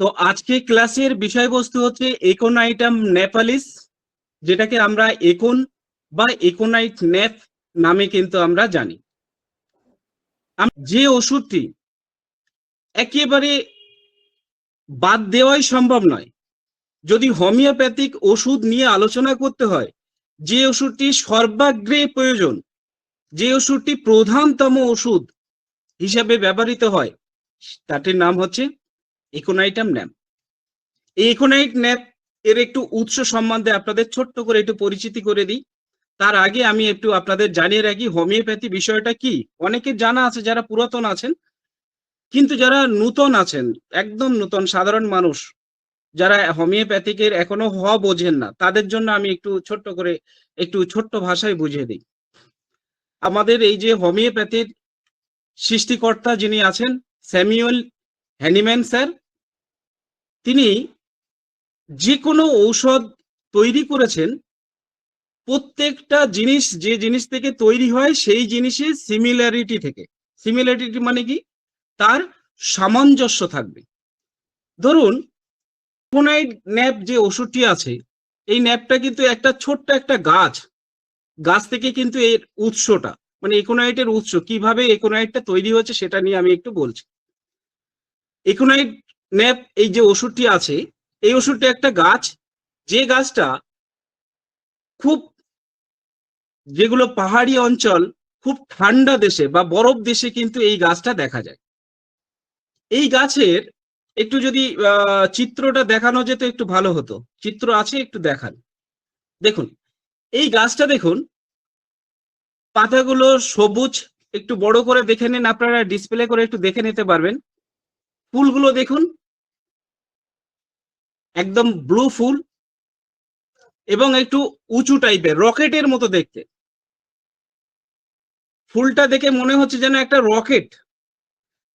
তো আজকে ক্লাসের বিষয়বস্তু হচ্ছে একোনাইটাম নেপালিস যেটাকে আমরা একোন বা একোনাইট নেপ নামে কিন্তু আমরা জানি। যে ওষুধটি একেবারে বাদ দেওয়াই সম্ভব নয়। যদি হোমিওপ্যাথিক ওষুধ নিয়ে আলোচনা করতে হয়, যে ওষুধটি সর্বাগ্রে প্রয়োজন, যে ওষুধটি প্রধানতম ওষুধ হিসাবে ব্যবহৃত হয়, তাটির নাম হচ্ছে ইকোনাইটাম ন্যাপ এই ইকোনাইট ন্যাপ এর একটু উৎস সম্বন্ধে আপনাদের ছোট্ট করে একটু পরিচিতি করে দিই। তার আগে আমি একটু আপনাদের জানিয়ে রাখি, হোমিওপ্যাথি বিষয়টা কি? অনেকে জানা আছে যারা পুরাতন আছেন, কিন্তু যারা নূতন আছেন, একদম নূতন, সাধারণ মানুষ, যারা হোমিওপ্যাথিকের এখনও হ বোঝেন না, তাদের জন্য আমি একটু ছোট্ট করে, একটু ছোট্ট ভাষায় বুঝিয়ে দিই। আমাদের এই যে হোমিওপ্যাথির সৃষ্টিকর্তা যিনি আছেন স্যামিউয়েল হ্যানিম্যান স্যার তিনি যে কোনো ঔষধ তৈরি করেছেন, প্রত্যেকটা জিনিস, যে জিনিস থেকে তৈরি হয় সেই জিনিসের সিমিলারিটি থেকে। সিমিলারিটি মানে কি? তার সামঞ্জস্য থাকবে। ধরুন কোনাইড ন্যাপ যে ওষুধটি আছে, এই ন্যাপটা কিন্তু একটা ছোট্ট একটা গাছ। গাছ থেকে কিন্তু এর উৎসটা মানে একোনাইটের উৎস, কীভাবে একোনাইটটা তৈরি হচ্ছে সেটা নিয়ে আমি একটু বলছি। একোনাইট ন্যাপ এই যে ওষুধটি আছে, এই ওষুধটি একটা গাছ। যে গাছটা খুব, যেগুলো পাহাড়ি অঞ্চল, খুব ঠান্ডা দেশে বা বরফ দেশে কিন্তু এই গাছটা দেখা যায়। এই গাছের একটু যদি চিত্রটা দেখানো যেত একটু ভালো হতো। চিত্র আছে, একটু দেখান। দেখুন, এই গাছটা দেখুন, পাতাগুলো সবুজ, একটু বড় করে দেখে নিন, আপনারা ডিসপ্লে করে একটু দেখে নিতে পারবেন। ফুলগুলো দেখুন একদম ব্লু ফুল এবং একটু উঁচু টাইপের রকেটের মতো দেখতে। ফুলটা দেখে মনে হচ্ছে যেন একটা রকেট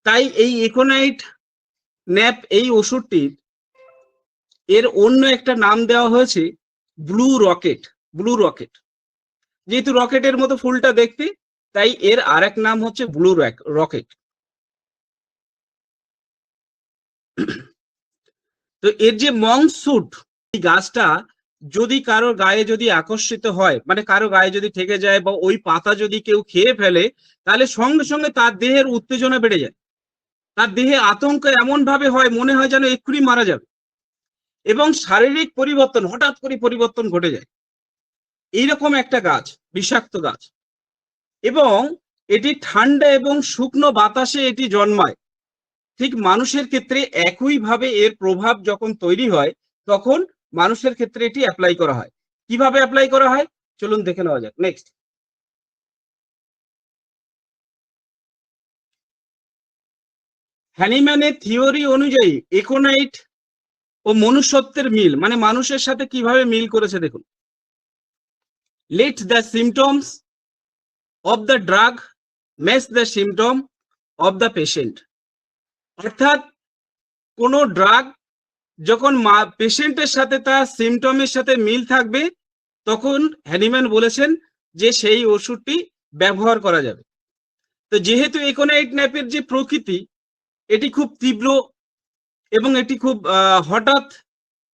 তাই এই ইকোনাইট ন্যাপ এই ওষুধটির এর অন্য একটা নাম দেওয়া হয়েছে ব্লু রকেট ব্লু রকেট যেহেতু রকেটের মতো ফুলটা দেখতে, তাই এর আরেক নাম হচ্ছে ব্লু রকেট তো এর যে মংসুট এই গাছটা যদি কারোর গায়ে যদি আকর্ষিত হয় মানে কারও গায়ে যদি ঠেকে যায় বা ওই পাতা যদি কেউ খেয়ে ফেলে, তাহলে সঙ্গে সঙ্গে তার দেহের উত্তেজনা বেড়ে যায়। তার দেহে আতঙ্ক এমন ভাবে হয়, মনে হয় যেন এক্ষুনি মারা যাবে। এবং শারীরিক পরিবর্তন, হঠাৎ করে পরিবর্তন ঘটে যায়। এইরকম একটা গাছ, বিষাক্ত গাছ। এবং এটি ঠান্ডা এবং শুকনো বাতাসে এটি জন্মায়। ঠিক মানুষের ক্ষেত্রে একইভাবে এর প্রভাব যখন তৈরি হয়, তখন মানুষের ক্ষেত্রে এটি অ্যাপ্লাই করা হয়। কীভাবে অ্যাপ্লাই করা হয়? চলুন দেখে নেওয়া যাক। নেক্সট হ্যানিম্যানের থিওরি অনুযায়ী একোনাইট ও মনুষ্যত্বের মিল মানে মানুষের সাথে কীভাবে মিল করেছে দেখুন। Let the symptoms of the drug mess the symptom of the patient অর্থাৎ কোন ড্রাগ যখন পেশেন্টের সাথে তার সিমটমের সাথে মিল থাকবে, তখন হ্যানিম্যান বলেছেন যে সেই ওষুধটি ব্যবহার করা যাবে। তো যেহেতু একোনাইট ন্যাপের যে প্রকৃতি, এটি খুব তীব্র এবং এটি খুব হঠাৎ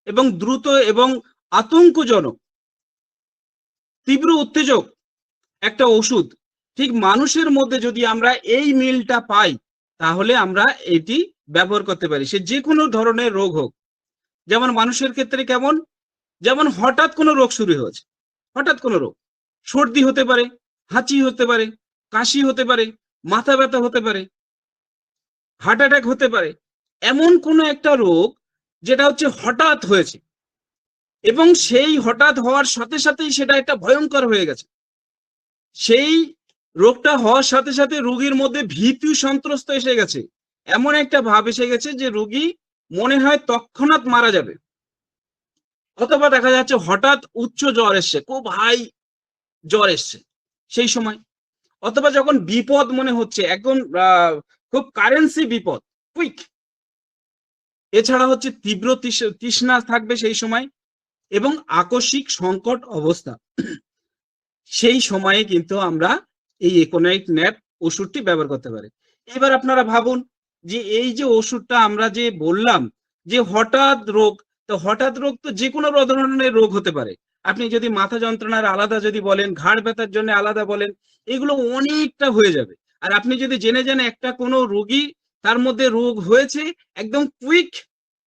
এবং দ্রুত এবং আতঙ্কজনক, তীব্র উত্তেজক একটা ওষুধ, ঠিক মানুষের মধ্যে যদি আমরা এই মিলটা পাই তাহলে আমরা এটি ব্যবহার করতে পারি। সে যে কোনো ধরনের রোগ হোক। যেমন মানুষের ক্ষেত্রে কেমন? যেমন হঠাৎ কোনো রোগ শুরু হয়েছে। হঠাৎ কোনো রোগ। সর্দি হতে পারে, হাঁচি হতে পারে, কাশি হতে পারে, মাথা ব্যথা হতে পারে, হার্ট অ্যাটাক হতে পারে। এমন কোনো একটা রোগ যেটা হচ্ছে হঠাৎ হয়েছে এবং সেই হঠাৎ হওয়ার সাথে সাথেই সেটা একটা ভয়ঙ্কর হয়ে গেছে। সেই রোগটা হওয়ার সাথে সাথে রোগীর মধ্যে ভীতি সন্ত্রস্ত এসে গেছে। এমন একটা ভাব এসে গেছে যে রোগী মনে হয় তৎক্ষণাৎ মারা যাবে। অথবা দেখা যাচ্ছে হঠাৎ উচ্চ জ্বর এসছে, খুব হাই জ্বর এসছে সেই সময়। অথবা যখন বিপদ মনে হচ্ছে একদম খুব কারেন্সি বিপদ কুইক এছাড়া হচ্ছে তীব্র তৃষ- তৃষ্ণা থাকবে সেই সময় এবং আকস্মিক সংকট অবস্থা। সেই সময়ে কিন্তু আমরা এই একোনাইট ন্যাপ ওষুধটি ব্যবহার করতে পারে। এবার আপনারা ভাবুন যে এই যে ওষুধটা আমরা যে বললাম যে হঠাৎ রোগ, তো হঠাৎ রোগ তো যে কোনো ধরনের রোগ হতে পারে। আপনি যদি মাথা যন্ত্রণার আলাদা যদি বলেন, ঘাড় ব্যথার জন্য আলাদা বলেন, এগুলো অনেকটা হয়ে যাবে। আর আপনি যদি জেনে যান একটা কোনো রোগী তার মধ্যে রোগ হয়েছে, একদম কুইক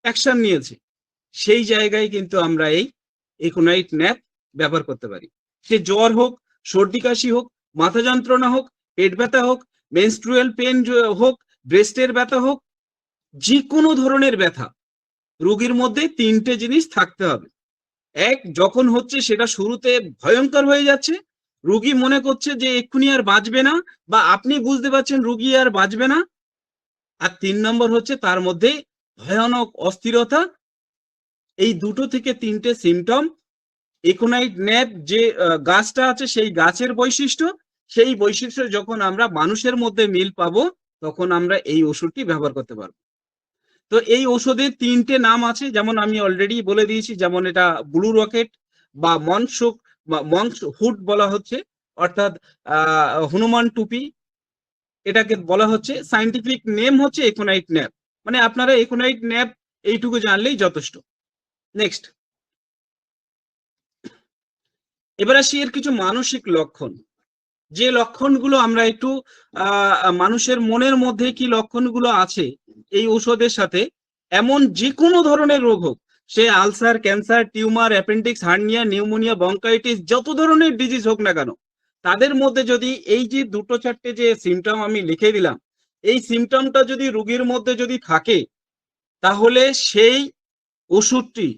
অ্যাকশন নিয়েছে, সেই জায়গায় কিন্তু আমরা এই ইকোনাইট ন্যাপ ব্যবহার করতে পারি। সে জ্বর হোক, সর্দি কাশি হোক মাথা যন্ত্রণা হোক, পেট ব্যথা হোক মেনস্ট্রুয়াল পেন হোক ব্রেস্টের ব্যথা হোক যে কোনো ধরনের ব্যথা, রোগীর মধ্যে তিনটে জিনিস থাকতে হবে। এক, যখন হচ্ছে সেটা শুরুতে ভয়ঙ্কর হয়ে যাচ্ছে, রুগী মনে করছে যে এক্ষুনি আর বাঁচবে না বা আপনি বুঝতে পারছেন রুগী আর বাঁচবে না। আর তিন নম্বর হচ্ছে তার মধ্যে ভয়ানক অস্থিরতা। এই দুটো থেকে তিনটে সিমটম ইকোনাইট ন্যাপ যে গাছটা আছে সেই গাছের বৈশিষ্ট্য সেই বৈশিষ্ট্য যখন আমরা মানুষের মধ্যে মিল পাবো, তখন আমরা এই ওষুধটি ব্যবহার করতে পারব। তো এই ওষুধের তিনটে নাম আছে, যেমন আমি অলরেডি বলে দিয়েছি, যেমন এটা ব্লু রকেট বা মনসুক মংস হুড বলা হচ্ছে, অর্থাৎ হনুমান টুপি। এটাকে বলা হচ্ছে সাইন্টিফিক নেম হচ্ছে একোনাইট ন্যাপ মানে আপনারা একোনাইট ন্যাপ এইটুকু জানলেই যথেষ্ট। নেক্সট এবার আসি এর কিছু মানসিক লক্ষণ। যে লক্ষণগুলো আমরা একটু মানুষের মনের মধ্যে কি লক্ষণগুলো আছে এই ঔষধের সাথে, এমন যে কোনো ধরনের রোগ হোক, সে ulcer, cancer, tumour, appendix, hernia, pneumonia, bronchitis, যত ধরনের ডিজিজ হোক না কেন, তাদের মধ্যে যদি এই যে দুটো চারটে যে সিমটম আমি লিখে দিলাম, এই সিমটমটা যদি রুগীর মধ্যে যদি থাকে, তাহলে সেই ওষুধটি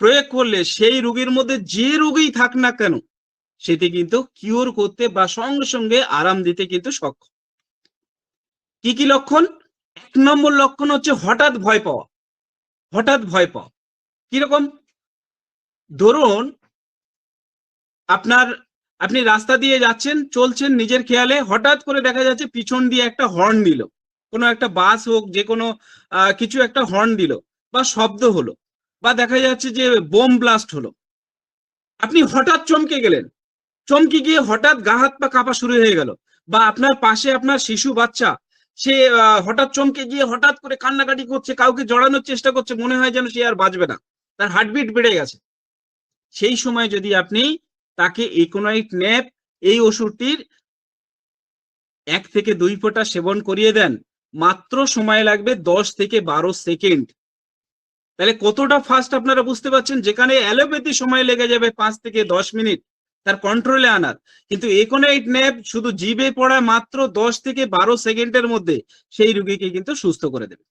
প্রয়োগ করলে সেই রোগীর মধ্যে যে রোগী থাক না কেন সেটি কিন্তু কিওর করতে বা সঙ্গে সঙ্গে আরাম দিতে কিন্তু সক্ষম। কি কি লক্ষণ? এক নম্বর লক্ষণ হচ্ছে হঠাৎ ভয় পাওয়া। হঠাৎ ভয় পাওয়া। কীরকম ধরুন, আপনার, আপনি রাস্তা দিয়ে যাচ্ছেন, চলছেন নিজের খেয়ালে, হঠাৎ করে দেখা যাচ্ছে পিছন দিয়ে একটা হর্ন দিল। কোনো একটা বাস হোক, যে কোনো কিছু একটা হর্ন দিল বা শব্দ হলো বা দেখা যাচ্ছে যে বোম ব্লাস্ট হলো। আপনি হঠাৎ চমকে গেলেন। চমকে গিয়ে হঠাৎ গা হাত পা কাঁপা শুরু হয়ে গেল। বা আপনার পাশে আপনার শিশু বাচ্চা, সে হঠাৎ চমকে গিয়ে হঠাৎ করে কান্নাকাটি করছে, কাউকে জড়ানোর চেষ্টা করছে, মনে হয় যেন সে আর বাঁচবে না। তার হার্টবিট বেড়ে গেছে। সেই সময় যদি আপনি তাকে ইকোনাইট ন্যাপ এই ওষুধটির এক থেকে দুই ফোঁটা সেবন করিয়ে দেন, মাত্র সময় লাগবে দশ থেকে বারো সেকেন্ড। তাহলে কতটা ফাস্ট আপনারা বুঝতে পারছেন? যেখানে অ্যালোপ্যাথি সময় লেগে যাবে পাঁচ থেকে দশ মিনিট তার কন্ট্রোলে আনার। কিন্তু একোনাইট ন্যাপ শুধু জিবে পড়া মাত্র দশ থেকে বারো সেকেন্ডের মধ্যে সেই রুগীকে কিন্তু সুস্থ করে দেবে।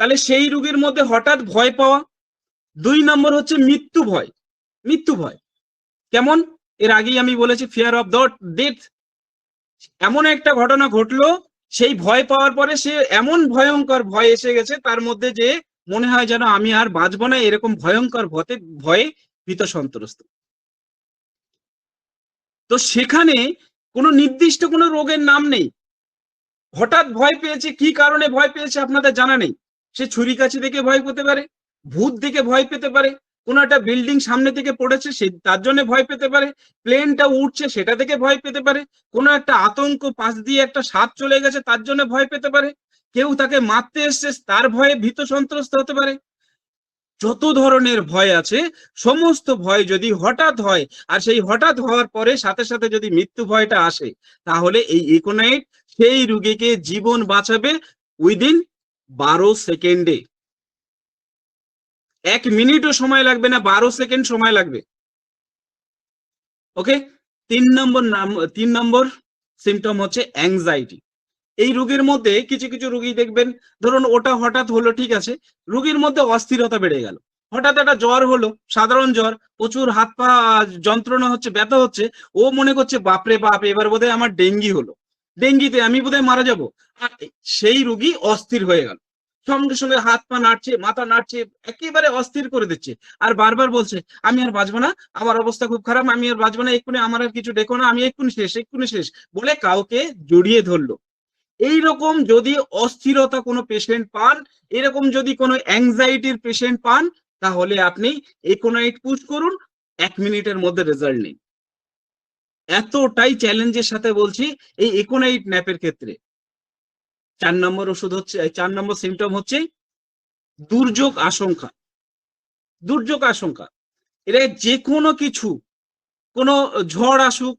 তাহলে সেই রুগীর মধ্যে হঠাৎ ভয় পাওয়া, দুই নম্বর হচ্ছে মৃত্যু ভয়। মৃত্যু ভয়। কেমন? এর আগেই আমি বলেছি ফিয়ার অফ দ্য ডেথ এমন একটা ঘটনা ঘটলো, সেই ভয় পাওয়ার পরে সে এমন ভয়ঙ্কর ভয় এসে গেছে, তার মধ্যে যে মনে হয় যেন আমি আর বাঁচবো না, এরকম ভয়ঙ্কর ভতে ভয়ে ভীত সন্ত্রস্ত তো সেখানে কোনো নির্দিষ্ট কোনো রোগের নাম নেই। হঠাৎ ভয় পেয়েছে, কি কারণে ভয় পেয়েছে আপনাদের জানা নেই। সে ছুরি কাছি দেখে ভয় পেতে পারে, ভূত দেখে ভয় পেতে পারে, কোনো একটা বিল্ডিং সামনে থেকে পড়েছে সে, তার জন্য ভয় পেতে পারে, প্লেনটা উঠছে সেটা থেকে ভয় পেতে পারে, কোনো একটা আতঙ্ক পাশ দিয়ে একটা সাপ চলে গেছে তার জন্য ভয় পেতে পারে, কেউ তাকে মারতে এসছে তার ভয়ে ভীত সন্ত্রস্ত হতে পারে। যত ধরনের ভয় আছে, সমস্ত ভয় যদি হঠাৎ হয়, আর সেই হঠাৎ হওয়ার পরে সাথে সাথে যদি মৃত্যু ভয়টা আসে, তাহলে এই ইকোনাইট সেই রুগীকে জীবন বাঁচাবে উইদিন বারো সেকেন্ডে এক মিনিটও সময় লাগবে না, বারো সেকেন্ড সময় লাগবে। ওকে তিন নম্বর নাম, তিন নম্বর সিমটম হচ্ছে অ্যাংজাইটি এই রোগীর মধ্যে কিছু কিছু রুগী দেখবেন, ধরুন ওটা হঠাৎ হলো, ঠিক আছে, রুগীর মধ্যে অস্থিরতা বেড়ে গেল। হঠাৎ একটা জ্বর হলো, সাধারণ জ্বর, প্রচুর হাত পা, যন্ত্রণা হচ্ছে, ব্যথা হচ্ছে, ও মনে করছে, বাপরে বাপ, এবার বোধহয় আমার ডেঙ্গি হলো। ডেঙ্গিতে আমি বোধহয় মারা যাব। সেই রুগী অস্থির হয়ে গেল। সঙ্গে সঙ্গে হাত পা নাড়ছে, মাথা নাড়ছে, একেবারে অস্থির করে দিচ্ছে। আর বারবার বলছে, আমি আর বাঁচবো না, আমার অবস্থা খুব খারাপ, আমি আর বাঁচবো না, এক্ষুনি আমার আর কিছু দেখো না, আমি এক্ষুনি শেষ এক্ষুনি শেষ। বলে কাউকে জড়িয়ে ধরলো। এই রকম যদি অস্থিরতা কোনো পেশেন্ট পান, এরকম যদি কোনো অ্যাংজাইটির পেশেন্ট পান, তাহলে আপনি একোনাইট পুশ করুন, এক মিনিটের মধ্যে রেজাল্ট নিন। এতটাই চ্যালেঞ্জের সাথে বলছি, এই একোনাইট ন্যাপের ক্ষেত্রে। চার নম্বর ওষুধ হচ্ছে চার নম্বর সিমটম হচ্ছে দুর্যোগ আশঙ্কা। দুর্যোগ আশঙ্কা। এটা যে কোনো কিছু, কোনো ঝড় আসুক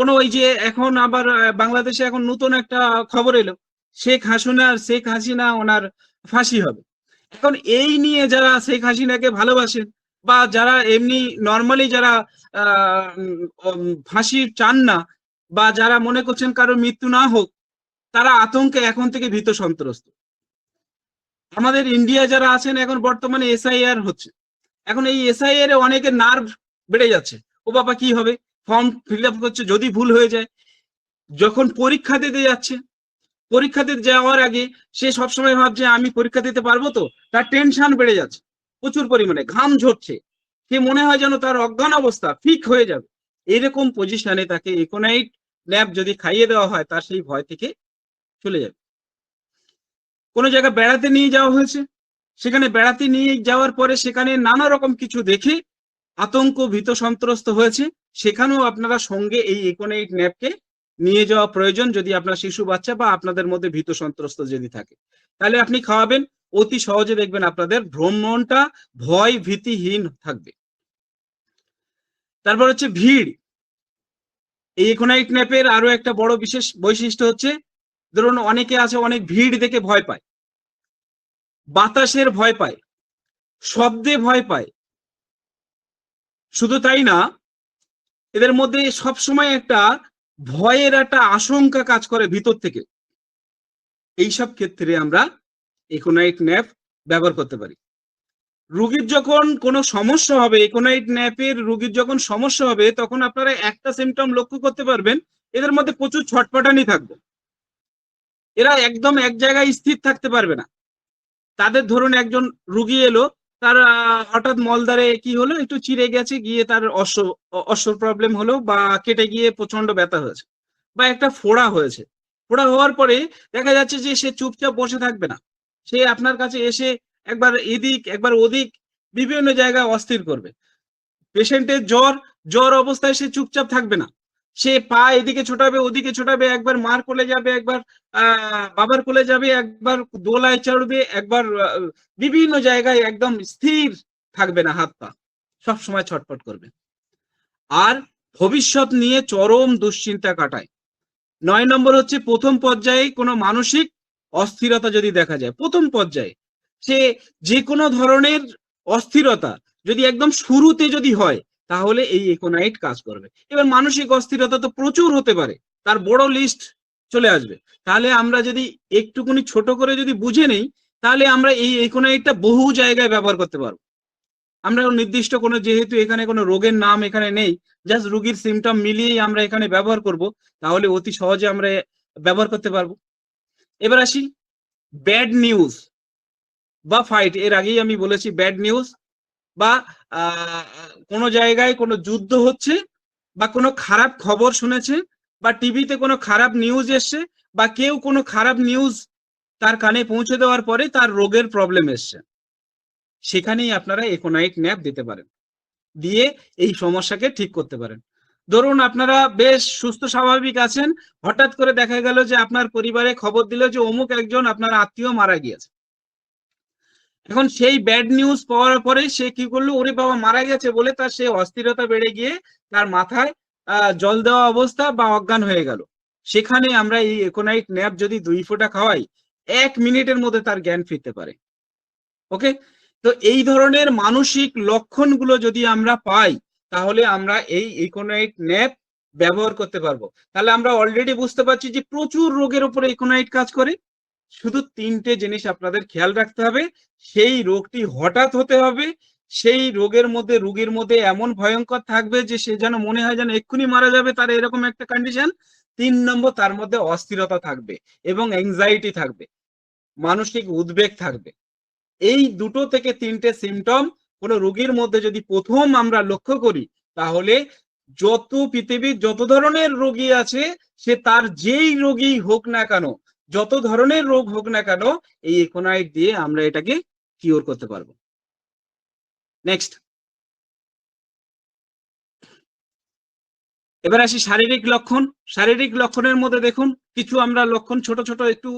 কোনো ওই যে এখন আবার বাংলাদেশে এখন নতুন একটা খবর এলো। শেখ হাসিনার শেখ হাসিনা ওনার ফাঁসি হবে। এখন এই নিয়ে যারা শেখ হাসিনাকে ভালোবাসেন বা যারা এমনি নর্মালি যারা ফাঁসি চান না বা যারা মনে করছেন কারও মৃত্যু না হোক, তারা আতঙ্কে এখন থেকে ভীত সন্ত্রস্ত। আমাদের ইন্ডিয়া যারা আছেন, এখন বর্তমানে এসআইআর হচ্ছে। এখন এই এসআইআর এ অনেকের নার্ভ বেড়ে যাচ্ছে। ও বাবা, কি হবে? ফর্ম ফিল আপ করছে, যদি ভুল হয়ে যায়। যখন পরীক্ষা দিতে যাচ্ছে, পরীক্ষা দিতে যাওয়ার আগে সে সবসময় ভাবছে, আমি পরীক্ষা দিতে পারব তো? তার টেনশন বেড়ে যাচ্ছে, প্রচুর পরিমাণে, ঘাম ঝরছে। সে মনে হয় যেন তার অজ্ঞান অবস্থা ফিক হয়ে যাবে। এরকম পজিশনে তাকে ইকোনাইট ল্যাব যদি খাইয়ে দেওয়া হয়, তার সেই ভয় থেকে চলে যাবে। কোনো জায়গায় বেড়াতে নিয়ে যাওয়া হয়েছে। সেখানে বেড়াতে নিয়ে যাওয়ার পরে সেখানে নানা রকম কিছু দেখে আতঙ্ক ভীত সন্ত্রস্ত হয়েছে। সেখানেও আপনারা সঙ্গে এই ইকোনাইট ন্যাপকে নিয়ে যাওয়া প্রয়োজন যদি আপনার শিশু বাচ্চা বা আপনাদের মধ্যে ভীত সন্ত্রস্ত যদি থাকে। তাহলে আপনি খাওয়াবেন, অতি সহজে দেখবেন আপনাদের ভ্রমণটা ভয় ভীতিহীন থাকবে। তারপর হচ্ছে ভিড়। এই ইকোনাইট ন্যাপের আরও একটা বড় বিশেষ বৈশিষ্ট্য হচ্ছে, ধরুন অনেকে আছে অনেক ভিড় দেখে ভয় পায়। বাতাসের ভয় পায়। শব্দে ভয় পায়। শুধু তাই না এদের মধ্যে সবসময় একটা ভয়ের একটা আশঙ্কা কাজ করে ভিতর থেকে। এইসব ক্ষেত্রে আমরা ইকোনাইট ন্যাপ ব্যবহার করতে পারি। রুগীর যখন কোনো সমস্যা হবে ইকোনাইট ন্যাপের রুগীর যখন সমস্যা হবে, তখন আপনারা একটা সিমটম লক্ষ্য করতে পারবেন, এদের মধ্যে প্রচুর ছটপটানি থাকবে। এরা একদম এক জায়গায় স্থির থাকতে পারবে না। তাদের ধরুন একজন রুগী এলো তার হঠাৎ মলদারে কি হলো? একটু চিড়ে গেছে, গিয়ে তার অশ্ব অশ্বর প্রবলেম হলো বা কেটে গিয়ে প্রচণ্ড ব্যথা হয়েছে বা একটা ফোড়া হয়েছে। ফোড়া হওয়ার পরে দেখা যাচ্ছে যে সে চুপচাপ বসে থাকবে না। সে আপনার কাছে এসে একবার এদিক, একবার ওদিক বিভিন্ন জায়গায় অস্থির করবে। পেশেন্টের জ্বর জ্বর অবস্থায় সে চুপচাপ থাকবে না। সে পা এদিকে ছোটাবে, ওদিকে ছোটাবে, একবার মার কোলে যাবে, একবার বাবার কোলে যাবে, একবার দোলায় চড়বে, একবার বিভিন্ন জায়গায় একদম স্থির থাকবে না হাত পা। সব সময় ছটফট করবে। আর ভবিষ্যৎ নিয়ে চরম দুশ্চিন্তা কাটায়। নয় নম্বর হচ্ছে প্রথম পর্যায়ে কোনো মানসিক অস্থিরতা যদি দেখা যায়, প্রথম পর্যায়ে সে যে কোনো ধরনের অস্থিরতা যদি একদম শুরুতে যদি হয় তাহলে এই একোনাইট কাজ করবে। এবার মানসিক অস্থিরতা তো প্রচুর হতে পারে, তার বড় লিস্ট চলে আসবে। তাহলে আমরা যদি একটুকুনি ছোট করে যদি বুঝে নেই, তাহলে আমরা এই একোনাইটটা বহু জায়গায় ব্যবহার করতে পারব। আমরা নির্দিষ্ট কোনো, যেহেতু এখানে কোনো রোগের নাম এখানে নেই জাস্ট রোগীর সিমটম মিলিয়েই আমরা এখানে ব্যবহার করব, তাহলে অতি সহজে আমরা ব্যবহার করতে পারব। এবার আসি ব্যাড নিউজ বা ফাইট এর আগেই আমি বলেছি ব্যাড নিউজ বা কোনো জায়গায় কোনো যুদ্ধ হচ্ছে বা কোনো খারাপ খবর শুনেছে বা টিভিতে কোনো খারাপ নিউজ এসছে বা কেউ কোনো খারাপ নিউজ তার কানে পৌঁছে দেওয়ার পরে তার রোগের প্রবলেম এসছে। সেখানেই আপনারা একোনাইট ন্যাপ দিতে পারেন। দিয়ে এই সমস্যাকে ঠিক করতে পারেন। ধরুন আপনারা বেশ সুস্থ স্বাভাবিক আছেন, হঠাৎ করে দেখা গেল যে আপনার পরিবারে খবর দিল যে অমুক একজন আপনার আত্মীয় মারা গিয়েছে। এখন সেই ব্যাড নিউজ পাওয়ার পরে সে কি করল? ওরে বাবা, মারা গেছে বলে তার সে অস্থিরতা বেড়ে গিয়ে তার মাথায় জল দেওয়া অবস্থা বা অজ্ঞান হয়ে গেল। সেখানে আমরা এই একোনাইট ন্যাপ যদি দুই ফোঁটা খাওয়াই, এক মিনিটের মধ্যে তার জ্ঞান ফিরতে পারে। ওকে? তো এই ধরনের মানসিক লক্ষণগুলো যদি আমরা পাই, তাহলে আমরা এই ইকোনাইট ন্যাপ ব্যবহার করতে পারব। তাহলে আমরা অলরেডি বুঝতে পারছি যে প্রচুর রোগের উপরে ইকোনাইট কাজ করে। শুধু তিনটে জিনিস আপনাদের খেয়াল রাখতে হবে, সেই রোগটি হঠাৎ হতে হবে, সেই রোগের মধ্যে, রোগীর মধ্যে এমন ভয়ঙ্কর থাকবে যে সে যেন মনে হয় যেন এক্ষুনি মারা যাবে তার এরকম একটা কন্ডিশন তিন নম্বর তার মধ্যে অস্থিরতা থাকবে এবং অ্যাংজাইটি থাকবে, মানসিক উদ্বেগ থাকবে। এই দুটো থেকে তিনটে সিমটম কোনো রোগীর মধ্যে যদি প্রথম আমরা লক্ষ্য করি, তাহলে যত পৃথিবীর যত ধরনের রোগী আছে, সে তার যেই রোগী হোক না কেন যত ধরনের রোগ হোক না কেন, এই একোনাইট দিয়ে আমরা এটাকে কিওর করতে পারব। নেক্সট এবার আসি শারীরিক লক্ষণ। শারীরিক লক্ষণের মধ্যে দেখুন, কিছু আমরা লক্ষণ ছোট ছোট একটু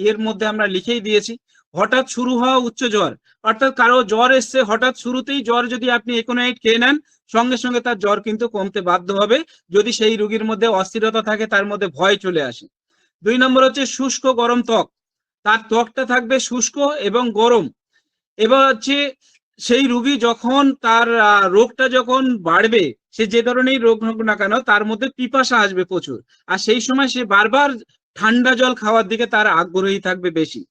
ইয়ের মধ্যে আমরা লিখেই দিয়েছি। হঠাৎ শুরু হওয়া উচ্চ জ্বর। অর্থাৎ কারও জ্বর এসছে, হঠাৎ শুরুতেই জ্বর যদি আপনি একোনাইট খেয়ে নেন, সঙ্গে সঙ্গে তার জ্বর কিন্তু কমতে বাধ্য হবে। যদি সেই রোগীর মধ্যে অস্থিরতা থাকে, তার মধ্যে ভয় চলে আসে। দুই নম্বর হচ্ছে শুষ্ক গরম ত্বক। তার ত্বকটা থাকবে শুষ্ক এবং গরম। এবার হচ্ছে সেই রুগী যখন তার রোগটা যখন বাড়বে, সে যে ধরনের রোগ হোক না কেন, তার মধ্যে পিপাসা আসবে প্রচুর। আর সেই সময় সে বারবার ঠান্ডা জল খাওয়ার দিকে তার আগ্রহী থাকবে বেশি।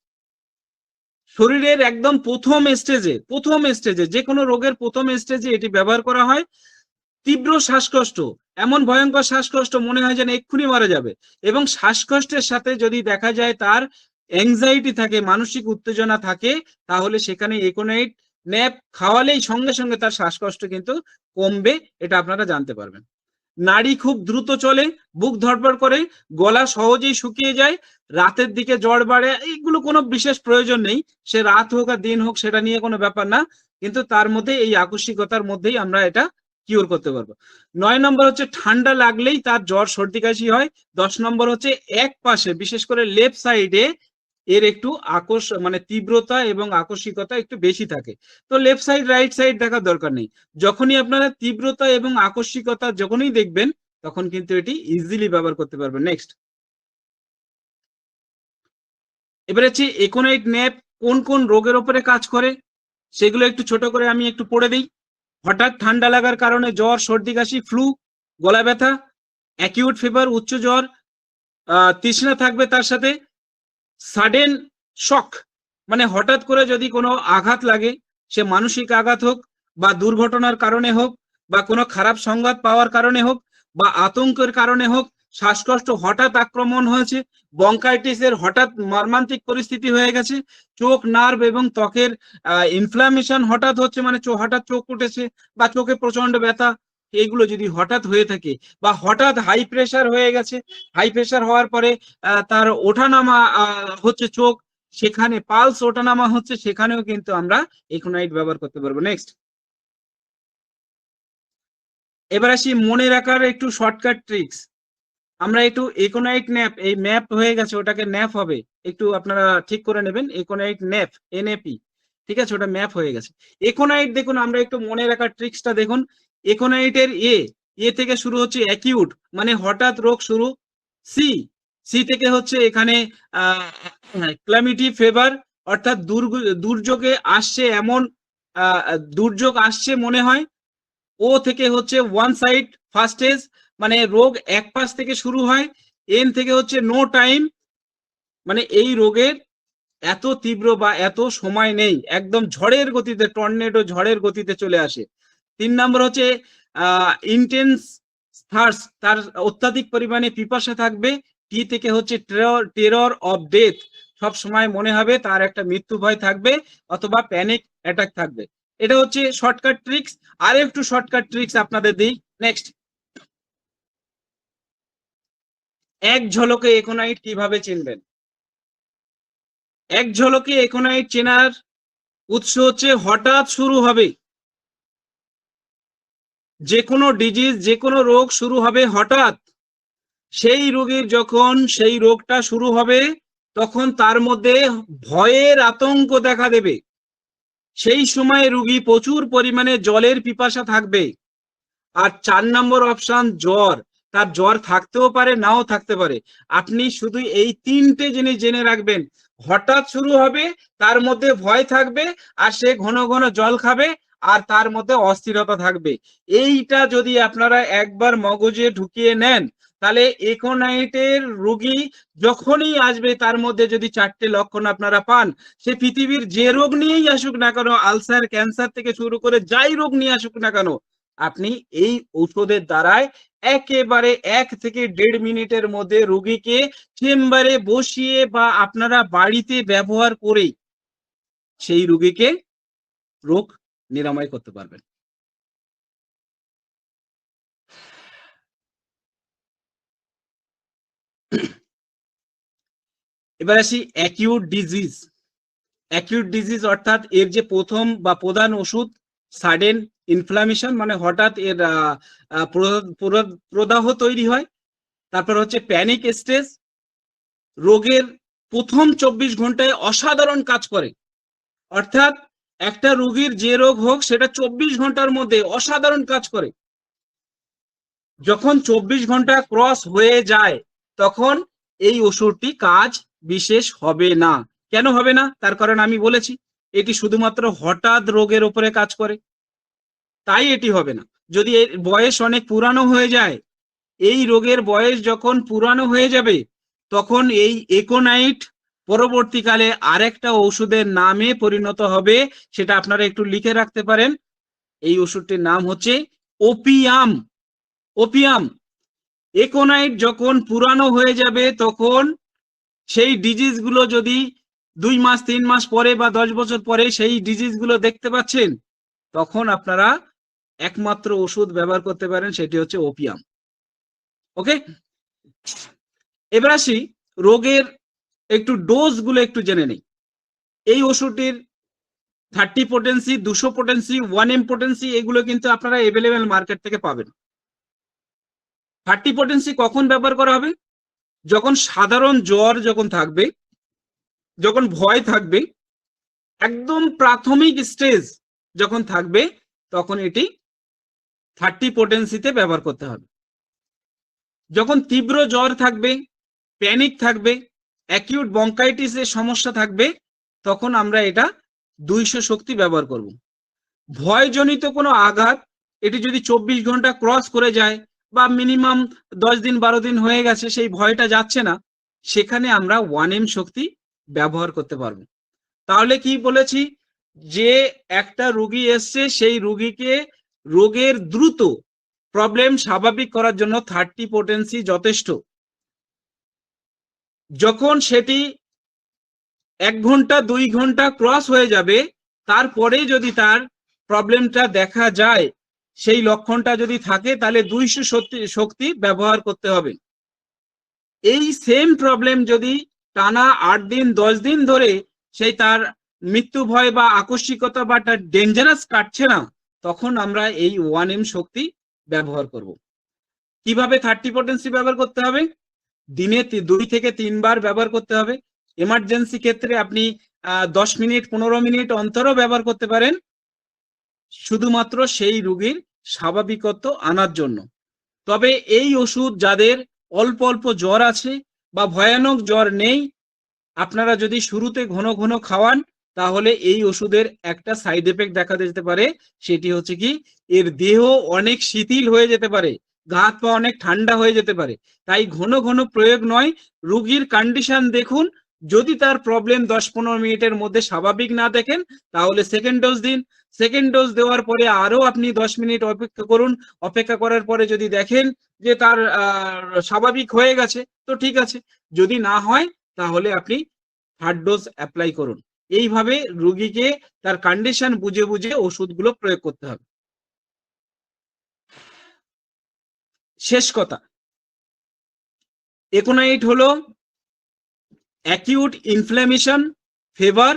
শরীরের একদম প্রথম স্টেজে প্রথম স্টেজে যে কোনো রোগের প্রথম স্টেজে এটি ব্যবহার করা হয়। তীব্র শ্বাসকষ্ট এমন ভয়ঙ্কর শ্বাসকষ্ট মনে হয় যেন এক্ষুনি মারা যাবে। এবং শ্বাসকষ্টের সাথে যদি দেখা যায় তার অ্যাংজাইটি থাকে, মানসিক উত্তেজনা থাকে, তাহলে সেখানে একোনাইট ন্যাপ খাওয়ালেই সঙ্গে সঙ্গে তার শ্বাসকষ্ট কিন্তু কমবে, এটা আপনারা জানতে পারবেন। নাড়ি খুব দ্রুত চলে, বুক ধড়ফড় করে, গলা সহজেই শুকিয়ে যায়, রাতের দিকে জ্বর বাড়ে, এইগুলো কোনো বিশেষ প্রয়োজন নেই, সে রাত হোক আর দিন হোক সেটা নিয়ে কোনো ব্যাপার না, কিন্তু তার মধ্যে এই আকস্মিকতার মধ্যেই আমরা এটা কিওর করতে পারব। নয় নম্বর হচ্ছে ঠান্ডা লাগলেই তার জ্বর সর্দি কাশি হয়। দশ নম্বর হচ্ছে এক পাশে, বিশেষ করে লেফট সাইডে এর একটু আকর্ষ মানে তীব্রতা এবং আকস্মিকতা একটু বেশি থাকে। তো লেফট সাইড রাইট সাইড দেখার দরকার নেই। যখনই আপনারা তীব্রতা এবং আকস্মিকতা যখনই দেখবেন, তখন কিন্তু এটি ইজিলি ব্যবহার করতে পারবেন। নেক্সট এবার হচ্ছে একোনাইট ন্যাপ কোন কোন রোগের ওপরে কাজ করে? সেগুলো একটু ছোট করে আমি একটু পড়ে দিই। হঠাৎ ঠান্ডা লাগার কারণে জ্বর, সর্দি, কাশি, ফ্লু, গলা ব্যথা অ্যাকিউট ফিভার উচ্চ জ্বর তৃষ্ণা থাকবে তার সাথে সাডেন শক মানে হঠাৎ করে যদি কোনো আঘাত লাগে, সে মানসিক আঘাত হোক বা দুর্ঘটনার কারণে হোক বা কোনো খারাপ সংবাদ পাওয়ার কারণে হোক বা আতঙ্কের কারণে হোক শ্বাসকষ্ট হঠাৎ আক্রমণ হয়েছে বঙ্কাইটিসের হঠাৎ মর্মান্তিক পরিস্থিতি হয়ে গেছে, চোখ নার্ভ এবং ত্বকের ইনফ্লামেশন হঠাৎ হচ্ছে মানে হঠাৎ চোখ উঠেছে বা চোখে প্রচণ্ড ব্যথা এইগুলো যদি হঠাৎ হয়ে থাকে বা হঠাৎ হাই প্রেশার হয়ে গেছে হাই প্রেশার হওয়ার পরে তার ওঠানামা হচ্ছে চোখ, সেখানে পালস ওঠানামা হচ্ছে, সেখানেও কিন্তু আমরা একোনাইট ব্যবহার করতে পারব। নেক্সট এবার আসি মনে রাখার একটু শর্টকাট ট্রিক্স আমরা একটু একোনাইট ন্যাপ এই ম্যাপ হয়ে গেছে, ওটাকে ন্যাপ হবে। একটু আপনারা ঠিক করে নেবেন একোনাইট ন্যাপ এনএপি ঠিক আছে? ওটা ম্যাপ হয়ে গেছে। একোনাইট দেখুন, আমরা একটু মনে রাখার ট্রিক্সটা দেখুন। একোনাইটের এ এ থেকে শুরু হচ্ছে অ্যাকিউট মানে হঠাৎ রোগ শুরু। সি সি থেকে হচ্ছে এখানে ক্লামিটি ফেভার অর্থাৎ দুর্যোগে আসছে এমন দুর্যোগ আসছে মনে হয়। ও থেকে হচ্ছে ওয়ান সাইড ফার্স্ট এজ মানে রোগ এক পাশ থেকে শুরু হয় এন থেকে হচ্ছে নো টাইম মানে এই রোগের এত তীব্র বা এত সময় নেই, একদম ঝড়ের গতিতে টর্নেডো ঝড়ের গতিতে চলে আসে। তিন নম্বর হচ্ছে ইন্টেন্স থার্স তার অত্যাধিক পরিমাণে পিপাসা থাকবে টি থেকে হচ্ছে টেরর অফ ডেথ সব সময় মনে হবে তার একটা মৃত্যু ভয় থাকবে অথবা প্যানিক অ্যাটাক থাকবে। এটা হচ্ছে শর্টকাট ট্রিক্স আর একটু শর্টকাট ট্রিক্স আপনাদের দিই। নেক্সট এক ঝলকে একোনাইট কীভাবে চিনবেন? এক ঝলকে একোনাইট চেনার উৎস হচ্ছে হঠাৎ শুরু হবে। যে কোনো ডিজিজ যে কোনো রোগ শুরু হবে হঠাৎ। সেই রোগীর যখন সেই রোগটা শুরু হবে, তখন তার মধ্যে ভয়ের আতঙ্ক দেখা দেবে। সেই সময় রুগী প্রচুর পরিমাণে জলের পিপাসা থাকবে। আর চার নম্বর অপশন জ্বর। তার জ্বর থাকতেও পারে, নাও থাকতে পারে। আপনি শুধু এই তিনটে জিনিস জেনে রাখবেন। হঠাৎ শুরু হবে, তার মধ্যে ভয় থাকবে, আর সে ঘন ঘন জল খাবে, আর তার মধ্যে অস্থিরতা থাকবে। এইটা যদি আপনারা একবার মগজে ঢুকিয়ে নেন, তাহলে একোনাইটের রোগী যখনই আসবে, তার মধ্যে যদি চারটে লক্ষণ আপনারা পান, সে পৃথিবীর যে রোগ নিয়েই আসুক না কেন, আলসার, ক্যান্সার থেকে শুরু করে যাই রোগ নিয়ে আসুক না কেন আপনি এই ঔষধের দ্বারায় একেবারে এক থেকে দেড় মিনিটের মধ্যে রোগীকে চেম্বারে বসিয়ে বা আপনারা বাড়িতে ব্যবহার করেই সেই রোগীকে রোগ নিরাময় করতে পারবেন। এবার আসি অ্যাকিউট ডিজিজ অ্যাকিউট ডিজিজ অর্থাৎ এর যে প্রথম বা প্রধান ওষুধ সাডেন ইনফ্লামেশন মানে হঠাৎ এর প্রদাহ তৈরি হয়। তারপর হচ্ছে প্যানিক স্টেজ রোগের প্রথম চব্বিশ ঘন্টায় অসাধারণ কাজ করে। অর্থাৎ একটা রোগীর যে রোগ হোক, সেটা চব্বিশ ঘণ্টার মধ্যে অসাধারণ কাজ করে। যখন চব্বিশ ঘণ্টা ক্রস হয়ে যায়, তখন এই ওষুধটি কাজ বিশেষ হবে না। কেন হবে না? তার কারণ আমি বলেছি। এটি শুধুমাত্র হঠাৎ রোগের উপরে কাজ করে? তাই এটি হবে না। যদি এর বয়স অনেক পুরানো হয়ে যায়, এই রোগের বয়স যখন পুরানো হয়ে যাবে, তখন এই একোনাইট পরবর্তীকালে আরেকটা ওষুধের নামে পরিণত হবে, সেটা আপনারা একটু লিখে রাখতে পারেন। এই ওষুধটির নাম হচ্ছে ওপিয়াম। ওপিয়াম। একোনাইট যখন পুরানো হয়ে যাবে, তখন সেই ডিজিজগুলো যদি দুই মাস, তিন মাস পরে বা দশ বছর পরে সেই ডিজিজগুলো দেখতে পাচ্ছেন, তখন আপনারা একমাত্র ওষুধ ব্যবহার করতে পারেন, সেটি হচ্ছে ওপিয়াম ওকে? এবার আসি রোগের একটু ডোজগুলো একটু জেনে নেই। এই ওষুধটির থার্টি পোটেন্সি দুশো পোটেন্সি ওয়ান এম পোটেন্সি এগুলো কিন্তু আপনারা এভেলেবেল মার্কেট থেকে পাবেন। থার্টি পোটেন্সি কখন ব্যবহার করা হবে? যখন সাধারণ জ্বর যখন থাকবে যখন ভয় থাকবে, একদম প্রাথমিক স্টেজ যখন থাকবে, তখন এটি থার্টি পোটেন্সিতে ব্যবহার করতে হবে। যখন তীব্র জ্বর থাকবে প্যানিক থাকবে অ্যাকিউট বঙ্কাইটিসের সমস্যা থাকবে, তখন আমরা এটা দুইশো শক্তি ব্যবহার করব। ভয়জনিত কোনো আঘাত, এটি যদি চব্বিশ ঘণ্টা ক্রস করে যায় বা মিনিমাম দশ দিন, বারো দিন হয়ে গেছে, সেই ভয়টা যাচ্ছে না, সেখানে আমরা ওয়ান এম শক্তি ব্যবহার করতে পারব। তাহলে কি বলেছি? যে একটা রুগী এসছে, সেই রুগীকে রোগের দ্রুত প্রবলেম স্বাভাবিক করার জন্য থার্টি পোটেন্সি যথেষ্ট। যখন সেটি এক ঘণ্টা, দুই ঘণ্টা ক্রস হয়ে যাবে, তারপরে যদি তার প্রবলেমটা দেখা যায়, সেই লক্ষণটা যদি থাকে, তাহলে দুইশো শক্তি ব্যবহার করতে হবে। এই সেম প্রবলেম যদি টানা আট দিন, দশ দিন ধরে সেই তার মৃত্যু ভয় বা আকস্মিকতা বা তার ডেঞ্জারাস কাটছে না, তখন আমরা এই ওয়ান এম শক্তি ব্যবহার করব। কীভাবে থার্টি পোটেন্সি ব্যবহার করতে হবে? দিনে দুই থেকে তিনবার ব্যবহার করতে হবে। এমার্জেন্সি ক্ষেত্রে আপনি দশ মিনিট, পনেরো মিনিট অন্তরও ব্যবহার করতে পারেন। শুধুমাত্র সেই রুগীর স্বাভাবিকত্ব আনার জন্য। তবে এই ওষুধ যাদের অল্প অল্প জ্বর আছে বা ভয়ানক জ্বর নেই, আপনারা যদি শুরুতে ঘন ঘন খাওয়ান, তাহলে এই ওষুধের একটা সাইড এফেক্ট দেখা যেতে পারে, সেটি হচ্ছে কি, এর দেহ অনেক শিথিল হয়ে যেতে পারে, গা পা অনেক ঠান্ডা হয়ে যেতে পারে। তাই ঘন ঘন প্রয়োগ নয়, রুগীর কন্ডিশন দেখুন, যদি তার প্রবলেম দশ পনেরো মিনিটের মধ্যে স্বাভাবিক না দেখেন, তাহলে সেকেন্ড ডোজ দিন। সেকেন্ড ডোজ দেওয়ার পরে আরও আপনি দশ মিনিট অপেক্ষা করুন। অপেক্ষা করার পরে যদি দেখেন যে তার স্বাভাবিক হয়ে গেছে, তো ঠিক আছে। যদি না হয়, তাহলে আপনি থার্ড ডোজ অ্যাপ্লাই করুন। এইভাবে রুগীকে তার কন্ডিশন বুঝে বুঝে ওষুধগুলো প্রয়োগ করতে হবে। শেষ কথা। একোনাইট হলো acute inflammation fever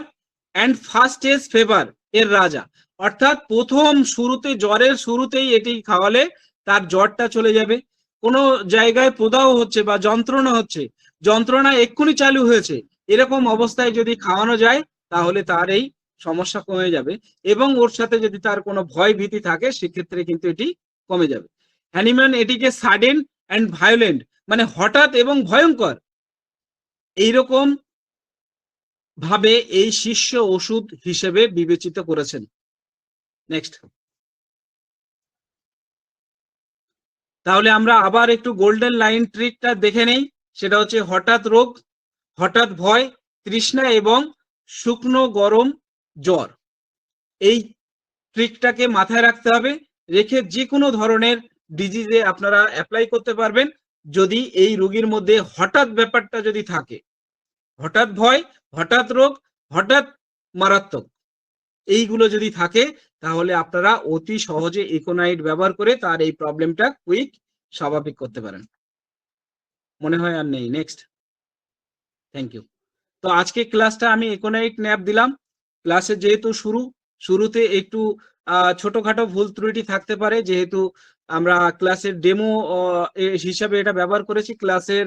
and first age fever এর রাজা। অর্থাৎ প্রথম শুরুতে, জ্বরের শুরুতেই এটি খাওয়ালে তার জ্বরটা চলে যাবে। কোনো জায়গায় প্রদাহ হচ্ছে বা যন্ত্রণা হচ্ছে, যন্ত্রণা এক্ষুনি চালু হয়েছে, এরকম অবস্থায় যদি খাওয়ানো যায়, তাহলে তার এই সমস্যা কমে যাবে এবং ওর সাথে যদি তার কোনো ভয় ভীতি থাকে, সেক্ষেত্রে কিন্তু এটি কমে যাবে। হ্যানিম্যান এটিকে সাডেন অ্যান্ড ভায়োলেন্ট মানে হঠাৎ এবং ভয়ঙ্কর। এইরকম ভাবে এই শিষ্য ওষুধ হিসেবে বিবেচিত করেছেন। নেক্সট তাহলে আমরা আবার একটু গোল্ডেন লাইন ট্রিকটা দেখে নেই। সেটা হচ্ছে হঠাৎ রোগ, হঠাৎ ভয়, তৃষ্ণা এবং শুকনো গরম জ্বর। এই ট্রিকটাকে মাথায় রাখতে হবে। রেখে যে কোনো ধরনের ডিজিজে আপনারা অ্যাপ্লাই করতে পারবেন। যদি এই রোগীর মধ্যে হঠাৎ ব্যাপারটা যদি থাকে, হঠাৎ ভয়, হঠাৎ রোগ, হঠাৎ মারাত্মক, এইগুলো যদি থাকে তাহলে আপনারা অতি সহজে ইকোনাইট ব্যবহার করে তার এই প্রবলেমটা কুইক স্বাভাবিক করতে পারেন। মনে হয় আর নেই। নেক্সট থ্যাংক ইউ তো আজকে ক্লাসটা আমি ইকোনাইট ন্যাপ দিলাম। ক্লাসে যেহেতু শুরু, শুরুতে একটু ছোটখাটো ভুল ত্রুটি থাকতে পারে। যেহেতু আমরা ক্লাসের ডেমো হিসাবে এটা ব্যবহার করেছি। ক্লাসের